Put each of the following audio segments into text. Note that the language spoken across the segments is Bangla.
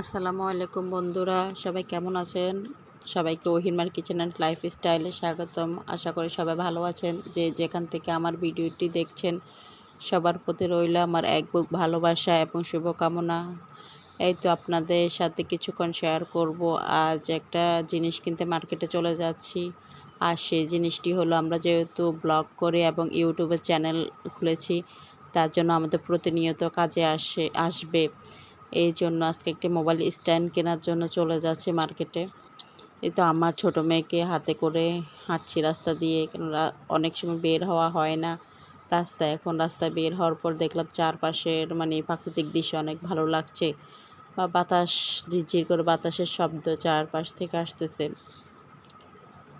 আসসালামু আলাইকুম বন্ধুরা, সবাই কেমন আছেন? সবাইকে ওহিমার কিচেন অ্যান্ড লাইফ স্টাইলে স্বাগতম। আশা করি সবাই ভালো আছেন। যে যেখান থেকে আমার ভিডিওটি দেখছেন, সবার প্রতি রইল আমার এক বুক ভালোবাসা এবং শুভকামনা। এই তো আপনাদের সাথে কিছুক্ষণ শেয়ার করব। আজ একটা জিনিস কিনতে মার্কেটে চলে যাচ্ছি। আর সেই জিনিসটি হলো, আমরা যেহেতু ব্লগ করে এবং ইউটিউবে চ্যানেল খুলেছি, তার জন্য আমাদের প্রতিনিয়ত কাজে আসে, আসবে। এই জন্য আজকে একটি মোবাইল স্ট্যান্ড কেনার জন্য চলে যাচ্ছে মার্কেটে। এই তো আমার ছোটো মেয়েকে হাতে করে হাঁটছি রাস্তা দিয়ে কেন অনেক সময় বের হওয়া হয় না। রাস্তায় এখন রাস্তায় বের হওয়ার পর দেখলাম চারপাশের মানে প্রাকৃতিক দৃশ্য অনেক ভালো লাগছে। বা বাতাস, ঝিরঝির করে বাতাসের শব্দ চারপাশ থেকে আসতেছে।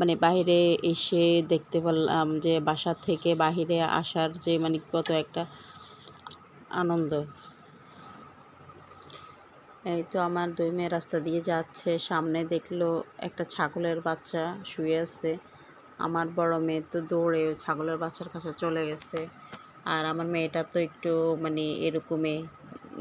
মানে বাইরে এসে দেখতে পেলাম যে বাসা থেকে বাহিরে আসার যে মানে কত একটা আনন্দ। এই তো আমার দুই মেয়ে রাস্তা দিয়ে যাচ্ছে। সামনে দেখল একটা ছাগলের বাচ্চা শুয়ে আছে। আমার বড় মেয়ে তো দৌড়ে ছাগলের বাচ্চার কাছে চলে গেছে। আর আমার মেয়েটা তো একটু মানে এরকমই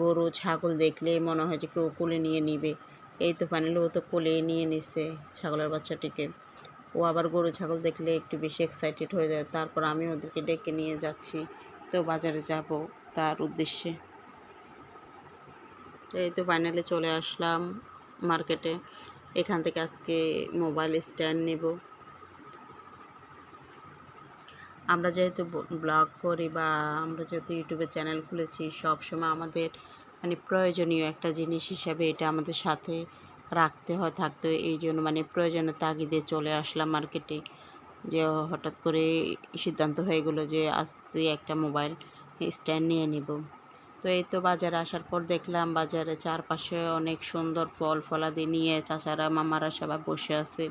গরু, ছাগল দেখলে মনে হয় যে কেউ কোলে নিয়ে নিবে। এই তো ফাইনালি ও তো কোলে নিয়ে নিছে ছাগলের বাচ্চাটিকে। ও আবার গরু, ছাগল দেখলে একটু বেশি এক্সাইটেড হয়ে যায়। তারপর আমি ওদেরকে ডেকে নিয়ে যাচ্ছি। তো বাজারে যাব তার উদ্দেশ্যে। এই তো ফাইনালি চলে আসলাম মার্কেটে এখান থেকে আজকে মোবাইল স্ট্যান্ড নেব। আমরা যেহেতু ব্লগ করি বা আমরা যেহেতু ইউটিউবে চ্যানেল খুলেছি সব সময় আমাদের মানে প্রয়োজনীয় একটা জিনিস হিসাবে এটা আমাদের সাথে রাখতে হয়, থাকতে হয়। এই জন্য মানে প্রয়োজনের তাগিদে চলে আসলাম মার্কেটে যে হঠাৎ করে সিদ্ধান্ত হয়ে গেলো যে আসছি একটা মোবাইল স্ট্যান্ড নিয়ে নেব। তো এই তো বাজারে আসার পর দেখলাম বাজারে চারপাশে অনেক সুন্দর ফল ফলাদি নিয়ে চাচারা, মামারা সবাই বসে আছে,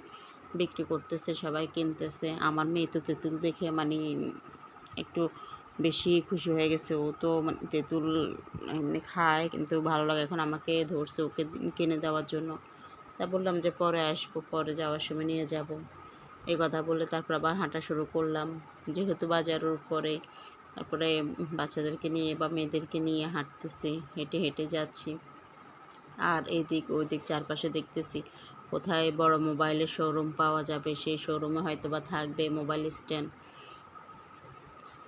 বিক্রি করতেছে, সবাই কিনতেছে। আমার মেয়ে তো তেঁতুল দেখে মানে একটু বেশি খুশি হয়ে গেছে। ও তো মানে তেঁতুল এমনি খায় কিন্তু ভালো লাগে এখন আমাকে ধরছে ওকে কিনে দেওয়ার জন্য। তা বললাম যে পরে আসব, পরে যাওয়ার সময় নিয়ে যাব। এই কথা বলে তারপর আবার হাঁটা শুরু করলাম। যেহেতু বাজারের পরে তারপরে বাচ্চাদেরকে নিয়ে বা মেয়েদেরকে নিয়ে হাঁটতেছি, হেঁটে হেঁটে যাচ্ছি। আর এদিক ওইদিক চারপাশে দেখতেছি কোথায় বড় মোবাইলের শোরুম পাওয়া যাবে, সেই শোরুমে হয়তো বা থাকবে মোবাইল স্ট্যান্ড।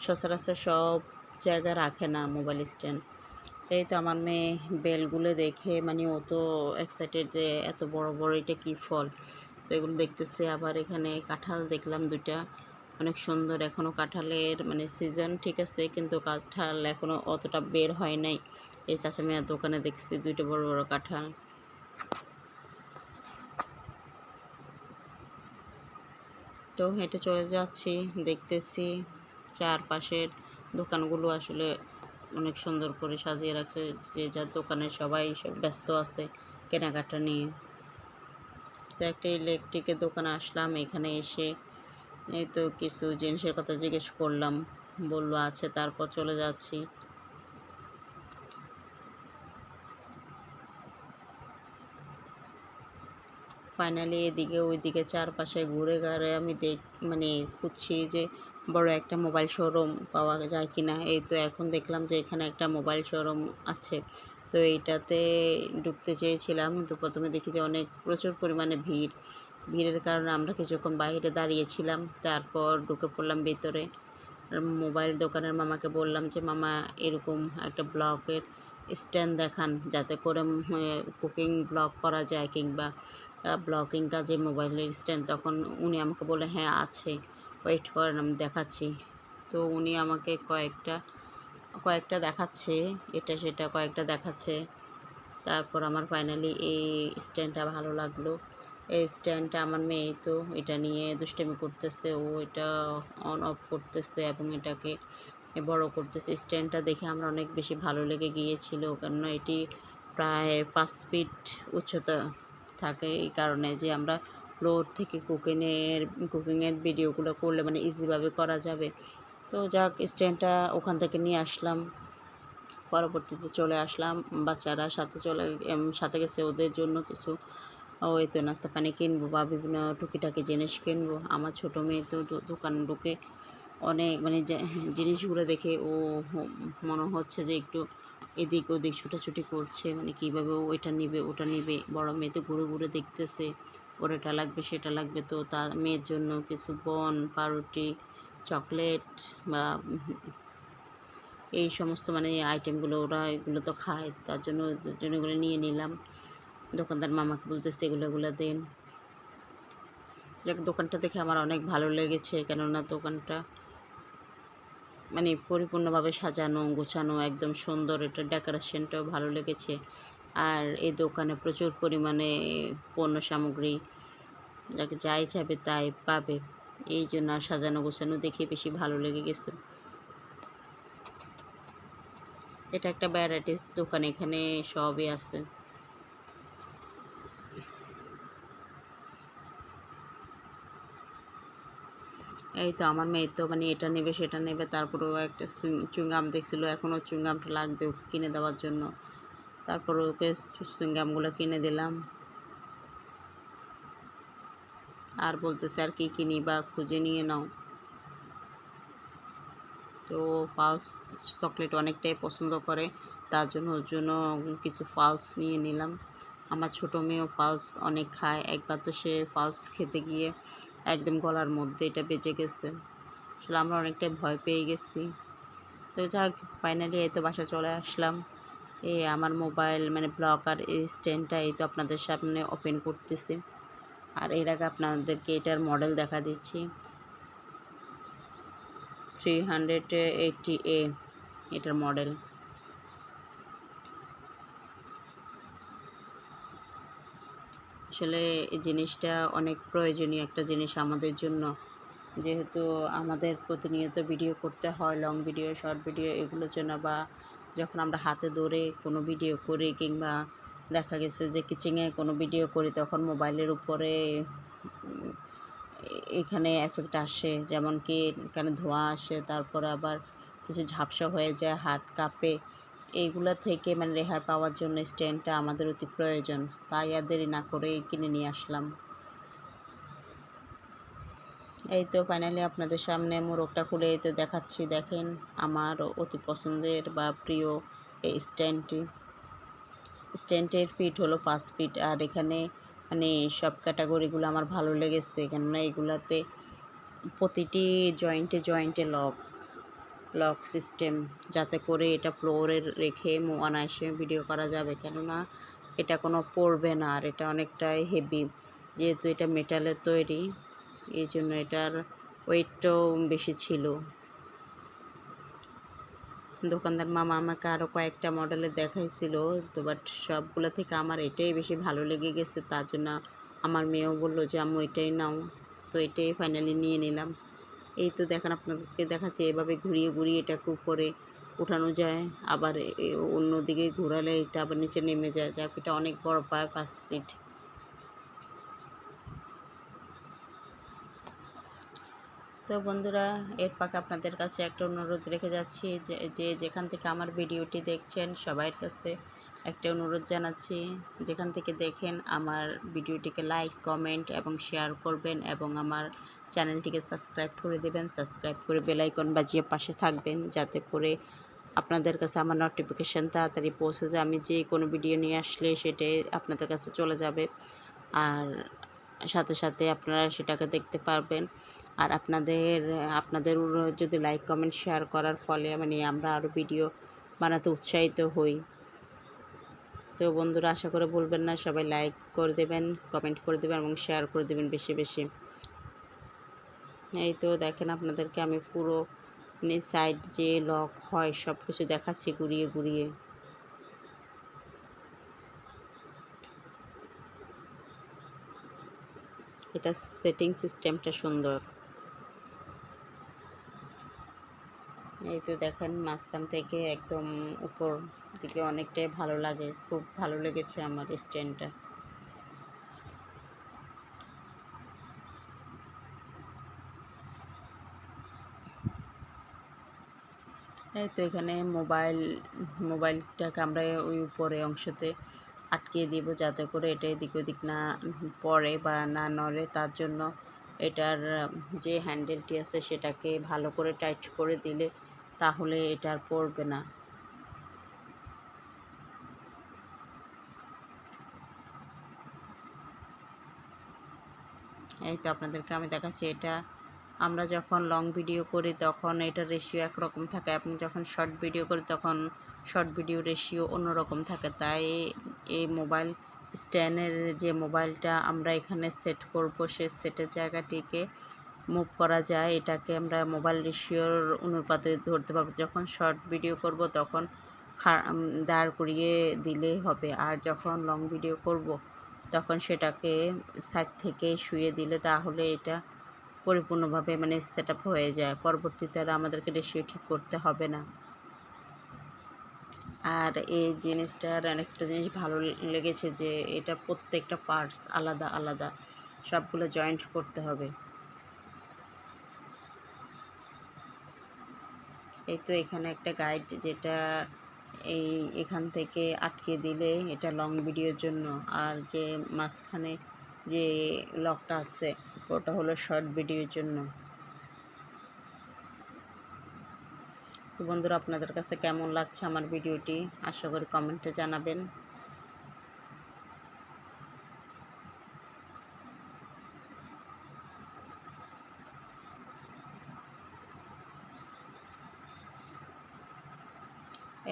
সচরাচর সব জায়গায় রাখে না মোবাইল স্ট্যান্ড। এই তো আমার মেয়ে বেলগুলো দেখে মানে ও তো এক্সাইটেড যে এত বড় বড় এটা কী ফল। তো এগুলো দেখতেছে, আবার এখানে কাঁঠাল দেখলাম দুটা অনেক সুন্দর এখনও কাঁঠালের মানে সিজন ঠিক আছে, কিন্তু কাঁঠাল এখনও অতটা বের হয় নাই। এই চাচা মেয়ার দোকানে দেখছি দুইটা বড় বড় কাঁঠাল। তো হেঁটে চলে যাচ্ছি, দেখতেছি চারপাশের দোকানগুলো আসলে অনেক সুন্দর করে সাজিয়ে রাখছে, যে যার দোকানে সবাই সব ব্যস্ত আছে কেনাকাটা নিয়ে। তো একটা ইলেকট্রিকের দোকানে আসলাম, এখানে এসে এই তো কিছু জিনিসের কথা জিজ্ঞেস করলাম। বলল আছে তারপর চলে যাচ্ছি। ফাইনালি এদিকে, ওইদিকে চারপাশে ঘুরে ঘাড়ে আমি দেখ মানে খুঁজছি যে বড় একটা মোবাইল শোরুম পাওয়া যায় কি না এই তো এখন দেখলাম যে এখানে একটা মোবাইল শোরুম আছে। তো এইটাতে ঢুকতে চেয়েছিলাম। কিন্তু প্রথমে দেখি যে অনেক প্রচুর পরিমাণে ভিড়। ভিড়ের কারণে আমরা কিছুক্ষণ বাইরে দাঁড়িয়েছিলাম, তারপর ঢুকে পড়লাম ভিতরে। মোবাইল দোকানের মামাকে বললাম যে, মামা, এরকম একটা ব্লকের স্ট্যান্ড দেখান, যাতে করে কুকিং ব্লগ করা যায় কিংবা ব্লগিং কাজে মোবাইলের স্ট্যান্ড। তখন উনি আমাকে বলে হ্যাঁ আছে। ওয়েট করেন, আমি দেখাচ্ছি। তো উনি আমাকে কয়েকটা কয়েকটা দেখাচ্ছে, এটা সেটা কয়েকটা দেখাচ্ছে। তারপর আমার ফাইনালি এই স্ট্যান্ডটা ভালো লাগল। এই স্ট্যান্ডটা আমার মেয়ে তো এটা নিয়ে দুষ্টামি করতেছে, ও এটা অন অফ করতেছে এবং এটাকে বড় করতেছে। স্ট্যান্ডটা দেখে আমরা অনেক বেশি ভালো লেগে গিয়েছিল কেননা এটি প্রায় পাঁচ ফিট উচ্চতা থাকে, এই কারণে যে আমরা ফ্লোর থেকে কুকিংয়ের কুকিংয়ের ভিডিওগুলো করলে মানে ইজিভাবে করা যাবে। তো যাক স্ট্যান্ডটা ওখান থেকে নিয়ে আসলাম। পরবর্তীতে চলে আসলাম, বাচ্চারা সাথে চলে সাথে গেছে ওদের জন্য কিছু ওই তো নাস্তা পানি কিনবো বা বিভিন্ন টুকিটাকি জিনিস কিনবো। আমার ছোটো মেয়ে তো দোকান ঢুকে অনেক মানে জিনিসগুলো দেখে ও মনে হচ্ছে যে একটু এদিক ওদিক ছুটাছুটি করছে। মানে কীভাবে ও এটা নিবে, ওটা নিবে। বড় মেয়ে তো ঘুরে ঘুরে দেখতেছে ওর এটা লাগবে, সেটা লাগবে। তো তার মেয়ের জন্য কিছু বন, পাউরুটি, চকলেট বা এই সমস্ত মানে আইটেমগুলো ওরা এগুলো তো খায়। তার জন্য ওদের জন্য এগুলো নিয়ে নিলাম। দোকানদার মামাকে বলতেছে, এগুলো এগুলো দেন। যাক, দোকানটা দেখে আমার অনেক ভালো লেগেছে, কেননা দোকানটা মানে পরিপূর্ণভাবে সাজানো, গোছানো, একদম সুন্দর এটা ডেকোরেশনটাও ভালো লেগেছে। আর এই দোকানে প্রচুর পরিমাণে পণ্য সামগ্রী, যাকে, যাই চাবে তাই পাবে। এই জন্য আর সাজানো, গোছানো দেখে বেশি ভালো লেগে গেছে। এটা একটা ভ্যারাইটিস দোকান, এখানে সবই আছে। এই তো আমার মেয়ে তো মানে এটা নেবে, সেটা নেবে, তারপরেও একটা চুইংগাম দেখছিলো, এখনও চুইংগামটা লাগবে ওকে কিনে দেওয়ার জন্য। তারপর ওকে চুইংগামগুলো কিনে দিলাম। আর বলতেছে, আর কী কিনি বা খুঁজে নিয়ে নাও। তো ফালস চকলেট অনেকটাই পছন্দ করে, তার জন্য ওর জন্য কিছু ফালস নিয়ে নিলাম। আমার ছোটো মেয়েও ফালস অনেক খায়। একবার তো সে ফালস খেতে গিয়ে একদম গলার মধ্যে এটা বেঁচে গেছে। আসলে আমরা অনেকটাই ভয় পেয়ে গেছি। তো যাক ফাইনালি এই তো বাসা চলে আসলাম। এই আমার মোবাইল মানে ব্লক আর এই স্ট্যান্ডটা এই তো আপনাদের সামনে ওপেন করতেছি। আর এর আগে আপনাদেরকে এটার মডেল দেখা দিচ্ছি। থ্রি হান্ড্রেড এইটটি এ এটার মডেল আসলে এই জিনিসটা অনেক প্রয়োজনীয় একটা জিনিস আমাদের জন্য। যেহেতু আমাদের প্রতিনিয়ত ভিডিও করতে হয় লং ভিডিও শর্ট ভিডিও এগুলোর জন্য বা যখন আমরা হাতে ধরে কোনো ভিডিও করি কিংবা দেখা গেছে যে কিচিংয়ে কোনো ভিডিও করি, তখন মোবাইলের উপরে এখানে এফেক্ট আসে। যেমন কি এখানে ধোঁয়া আসে, তারপরে আবার কিছু ঝাপসা হয়ে যায়, হাত কাঁপে। এইগুলো থেকে মানে রেহাই পাওয়ার জন্য স্ট্যান্ডটা আমাদের অতি প্রয়োজন। তাই আর দেরি না করে কিনে নিয়ে আসলাম। এই তো ফাইনালি আপনাদের সামনে মোরগটা খুলে এই তো দেখাচ্ছি। দেখেন আমার অতি পছন্দের বা প্রিয় এই স্ট্যান্ডটি। স্ট্যান্ডের ফিট হলো পাঁচ ফিট আর এখানে মানে সব ক্যাটাগরিগুলো আমার ভালো লেগেছে। কেননা এগুলাতে প্রতিটি জয়েন্টে জয়েন্টে লক লক সিস্টেম যাতে করে এটা ফ্লোরে রেখে অনায়াসে ভিডিও করা যাবে। কেননা এটা কোনো পড়বে না আর এটা অনেকটাই হেভি যেহেতু এটা মেটালের তৈরি, এই জন্য এটার ওয়েটটাও বেশি ছিল। দোকানদার মামা আমাকে আরও কয়েকটা মডেলের দেখাইছিল, তো বাট সবগুলো থেকে আমার এটাই বেশি ভালো লেগে গেছে। তার জন্য আমার মেয়েও বলল যে, আম্মু, এটাই নাও। তো এটাই ফাইনালি নিয়ে নিলাম। এই তো দেখেন আপনাদেরকে দেখাচ্ছে, এভাবে ঘুরিয়ে ঘুরিয়ে এটাকে উপরে উঠানো যায়। আবার অন্যদিকে ঘোরালে এটা আবার নিচে নেমে যায়, যাক, এটা অনেক বড় পায় পাঁচ ফিট। তো বন্ধুরা, এর পাকে আপনাদের কাছে একটা অনুরোধ রেখে যাচ্ছি যে যে যেখান থেকে আমার ভিডিওটি দেখছেন সবাইয়ের কাছে একটা অনুরোধ জানাচ্ছি, যেখান থেকে দেখেন আমার ভিডিওটিকে লাইক কমেন্ট এবং শেয়ার করবেন এবং আমার চ্যানেলটিকে সাবস্ক্রাইব করে দেবেন। সাবস্ক্রাইব করে বেলাইকন বাজিয়ে পাশে থাকবেন যাতে করে আপনাদের কাছে আমার নোটিফিকেশান তাড়াতাড়ি পৌঁছে যায়। আমি যে কোনো ভিডিও নিয়ে আসলে সেটাই আপনাদের কাছে চলে যাবে। আর সাথে সাথে আপনারা সেটাকে দেখতে পারবেন। আর আপনাদের আপনাদের যদি লাইক কমেন্ট শেয়ার করার ফলে মানে আমরা আরও ভিডিও বানাতে উৎসাহিত হই। তো বন্ধুরা আশা করে বলবেন না, সবাই লাইক করে দেবেন কমেন্ট করে দেবেন এবং শেয়ার করে দেবেন বেশি বেশি। এই তো দেখেন আপনাদেরকে আমি পুরো সাইড যে লক হয় সব কিছু দেখাচ্ছি ঘুরিয়ে ঘুরিয়ে। এটা সেটিং সিস্টেমটা সুন্দর। এই তো দেখেন মাঝখান থেকে একদম উপর দিকে অনেকটাই ভালো লাগে, খুব ভালো লেগেছে আমার স্ট্যান্ডটা। এই তো এখানে মোবাইল, মোবাইলটাকে আমরা ওই উপরে অংশতে আটকিয়ে দিব যাতে করে এটা এদিক ওদিক না পড়ে বা না নড়ে। তার জন্য এটার যে হ্যান্ডেলটি আছে সেটাকে ভালো করে টাইট করে দিলে তাহলে এটা আর পড়বে না। এই তো আপনাদেরকে আমি দেখাচ্ছি, এটা আমরা যখন লং ভিডিও করি তখন এটা রেশিও একরকম থাকে, আপনি যখন শর্ট ভিডিও করি তখন শর্ট ভিডিও রেশিও অন্যরকম থাকে। তাই এই মোবাইল স্ট্যান্ডের যে মোবাইলটা আমরা এখানে সেট করব, সে সেটের জায়গাটিকে মুভ করা যায়, এটাকে আমরা মোবাইল রেশিওর অনুপাতে ধরতে পারব। যখন শর্ট ভিডিও করব, তখন দাঁড় করিয়ে দিলে হবে। আর যখন লং ভিডিও করব, তখন সেটাকে সাইড থেকে শুয়ে দিলে তাহলে এটা পরিপূর্ণভাবে মানে সেট হয়ে যায়। পরবর্তীতে আর আমাদেরকে রেশিও ঠিক করতে হবে না। আর এই জিনিসটার আরেকটা জিনিস ভালো লেগেছে যে, এটা প্রত্যেকটা পার্টস আলাদা আলাদা। সবগুলো জয়েন্ট করতে হবে। এই তো এখানে একটা গাইড যেটা এই এখান থেকে আটকে দিলে এটা লং ভিডিওর জন্য। আর যে মাঝখানে যে লকটা আছে, ওটা হলো শর্ট ভিডিওর জন্য। বন্ধুরা, আপনাদের কাছে কেমন লাগছে আমার ভিডিওটি আশা করি কমেন্টে জানাবেন।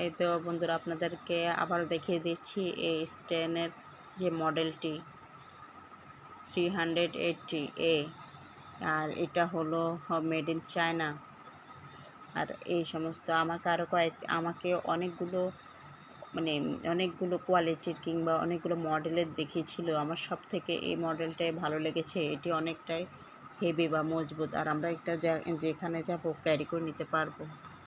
এই তো বন্ধুরা আপনাদেরকে আবার দেখিয়ে দিচ্ছি এই স্ট্যানের যে মডেলটি থ্রি হান্ড্রেড এইটটি এ। আর এটা হলো মেড ইন চায়না। আর এই সমস্ত আমাকে আরও কয়েক, আমাকে অনেকগুলো মানে অনেকগুলো কোয়ালিটির কিংবা অনেকগুলো মডেলের দেখিয়েছিল। আমার সব থেকে এই মডেলটাই ভালো লেগেছে। এটি অনেকটাই হেভি বা মজবুত। আর আমরা একটা যেখানে যাব ক্যারি করে নিতে পারব।